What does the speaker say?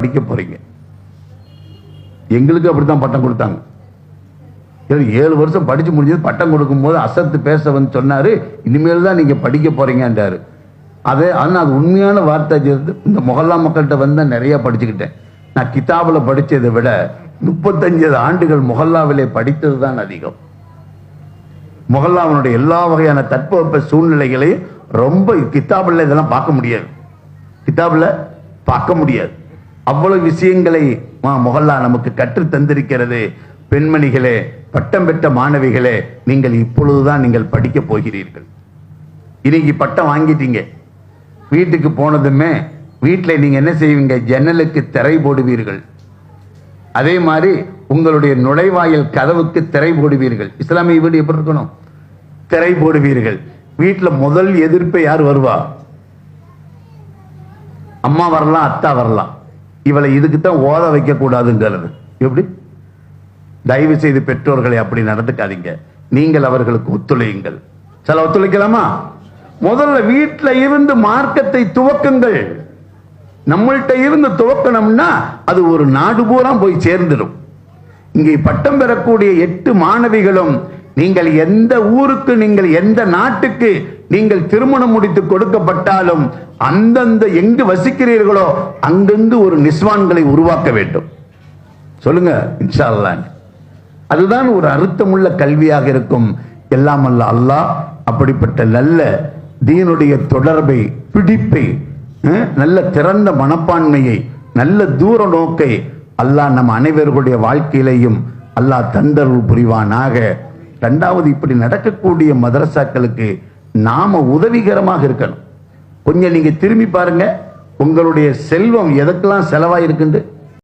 படிக்க போறீங்க. எங்களுக்கு அப்படித்தான் பட்டம் கொடுத்தாங்க. ஏழு வருஷம் படிச்சு முடிஞ்சது பட்டம் கொடுக்கும்போது அசத்து பேச வந்து சொன்னாரு இனிமேல் தான் நீங்க படிக்க போறீங்கன்றாரு. அதே ஆனால் அது உண்மையான வார்த்தை இந்த மொஹல்லா மக்கள்கிட்ட வந்து நிறைய படிச்சுக்கிட்டேன். நான் கிதாபில் படிச்சதை விட முப்பத்தஞ்சு ஆண்டுகள் மொஹல்லாவிலே படித்தது தான் அதிகம். மொஹல்லாவினுடைய எல்லா வகையான தட்பவெப்ப சூழ்நிலைகளையும் ரொம்ப கித்தாபில் இதெல்லாம் பார்க்க முடியாது. கித்தாபில் பார்க்க முடியாது. அவ்வளவு விஷயங்களை மா- மொஹல்லா நமக்கு கற்று தந்திருக்கிறது. பெண்மணிகளே பட்டம் பெற்ற மாணவிகளே நீங்கள் இப்பொழுதுதான் நீங்கள் படிக்க போகிறீர்கள். இன்னைக்கு பட்டம் வாங்கிட்டீங்க. வீட்டுக்கு போனதுமே வீட்டில் நீங்க என்ன செய்வீங்க? ஜன்னலுக்கு திரை போடுவீர்கள். அதே மாதிரி உங்களுடைய நுழைவாயில் கதவுக்கு திரை போடுவீர்கள். இஸ்லாமிய வீடு எப்படி இருக்கணும்? திரை போடுவீர்கள். வீட்டில் முதல் எதிர்ப்பை யார் வருவா? அம்மா வரலாம் அத்தா வரலாம். இவளை இதுக்கு தான் ஓத வைக்க கூடாதுங்கிறது எப்படி? தயவு செய்து பெற்றோர்களை அப்படி நடந்துக்காதீங்க. நீங்கள் அவர்களுக்கு ஒத்துழையுங்கள். சில ஒத்துழைக்கலாமா? முதல்ல வீட்டில் இருந்து மார்க்கத்தை துவக்குங்கள். நம்மள்கிட்ட இருந்து துவக்கணும்னா அது ஒரு நாடு பூரா போய் சேர்ந்துடும் இங்கே பட்டம் பெறக்கூடிய எட்டு மாணவிகளும் நீங்கள் எந்த ஊருக்கு நீங்கள் எந்த நாட்டுக்கு நீங்கள் திருமணம் முடித்து கொடுக்கப்பட்டாலும் அந்தந்த எங்கு வசிக்கிறீர்களோ அங்கங்கு ஒரு நிஸ்வான்களை உருவாக்க வேண்டும். சொல்லுங்க இன்ஷா அல்லாஹ் அதுதான் ஒரு அர்த்தமுள்ள கல்வியாக இருக்கும். எல்லாம் அல்ல அல்லாஹ் அப்படிப்பட்ட நல்ல தீனுடைய தொடர்பை பிடிப்பை நல்ல திறந்த மனப்பான்மையை நல்ல தூர நோக்கை அல்லாஹ் நம் அனைவர்களுடைய வாழ்க்கையிலையும் அல்லாஹ் தந்தருள் புரிவானாக. ரெண்டாவது இப்படி நடக்கக்கூடிய மதரசாக்களுக்கு நாம உதவிகரமாக இருக்கணும். கொஞ்சம் நீங்க திரும்பி பாருங்க உங்களுடைய செல்வம் எதற்கெல்லாம் செலவாயிருக்குண்டு?